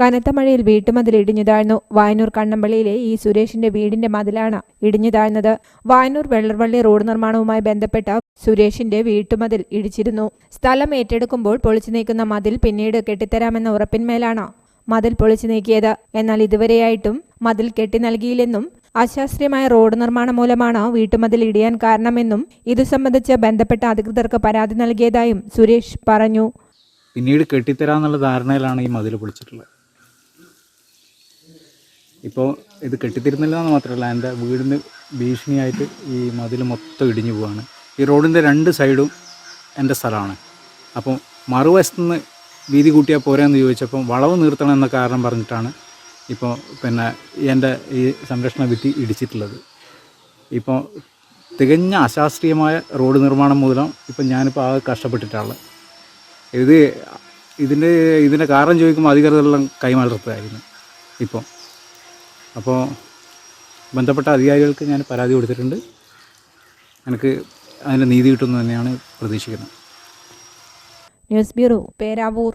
കനത്ത മഴയിൽ വീട്ടുമതിൽ ഇടിഞ്ഞു താഴ്ന്നു വായനൂർ കണ്ണമ്പള്ളിയിലെ ഈ സുരേഷിന്റെ വീടിന്റെ മതിലാണ് ഇടിഞ്ഞു താഴ്ന്നത് വായനൂർ വെള്ളർവള്ളി റോഡ് നിർമ്മാണവുമായി ബന്ധപ്പെട്ട സുരേഷിന്റെ വീട്ടുമതിൽ ഇടിച്ചിരുന്നു. സ്ഥലം ഏറ്റെടുക്കുമ്പോൾ പൊളിച്ചു നീക്കുന്ന മതിൽ പിന്നീട് കെട്ടിത്തരാമെന്ന ഉറപ്പിന്മേലാണ് മതിൽ പൊളിച്ചു നീക്കിയത്. എന്നാൽ ഇതുവരെയായിട്ടും മതിൽ കെട്ടി നൽകിയില്ലെന്നും അശാസ്ത്രീയമായ റോഡ് നിർമ്മാണം മൂലമാണ് വീട്ടുമതിൽ ഇടിയാൻ കാരണമെന്നും ഇതു സംബന്ധിച്ച് ബന്ധപ്പെട്ട അധികൃതർക്ക് പരാതി നൽകിയതായും സുരേഷ് പറഞ്ഞു. പിന്നീട് കെട്ടിത്തരാന്നുള്ള ധാരണയിലാണ് ഈ മതിൽ പൊളിച്ചിട്ടുള്ളത്. ഇപ്പോൾ ഇത് കെട്ടിത്തിരുന്നില്ല എന്ന് മാത്രമല്ല എന്റെ വീടിന് ഭീഷണിയായിട്ട് ഈ മതിൽ മൊത്തം ഇടിഞ്ഞു പോവാണ്. ഈ റോഡിന്റെ രണ്ട് സൈഡും എന്റെ സ്ഥലമാണ്. അപ്പം മറുവശത്തു നിന്ന് വീതി കൂട്ടിയാൽ പോരാന്ന് ചോദിച്ചപ്പം വളവ് നിർത്തണം എന്ന കാരണം പറഞ്ഞിട്ടാണ് ഇപ്പോൾ പിന്നെ എന്റെ ഈ സംരക്ഷണ ഭിത്തി ഇടിച്ചിട്ടുള്ളത്. ഇപ്പോൾ തികഞ്ഞ അശാസ്ത്രീയമായ റോഡ് നിർമ്മാണം മൂലം ഇപ്പം ഞാനിപ്പോൾ ആകെ കഷ്ടപ്പെട്ടിട്ടാണ്. ഇത് ഇതിന്റെ ഇതിന്റെ കാരണം ചോദിക്കുമ്പോൾ അധികൃതരെല്ലാം കൈമാറത്തായിരുന്നു ഇപ്പോൾ അപ്പോൾ ബന്ധപ്പെട്ട അധികാരികൾക്ക് ഞാൻ പരാതി കൊടുത്തിട്ടുണ്ട്. എനിക്ക് അതിന്റെ നീതി കിട്ടുമെന്ന് തന്നെയാണ് പ്രതീക്ഷിക്കുന്നത്. News bureau Peravoor.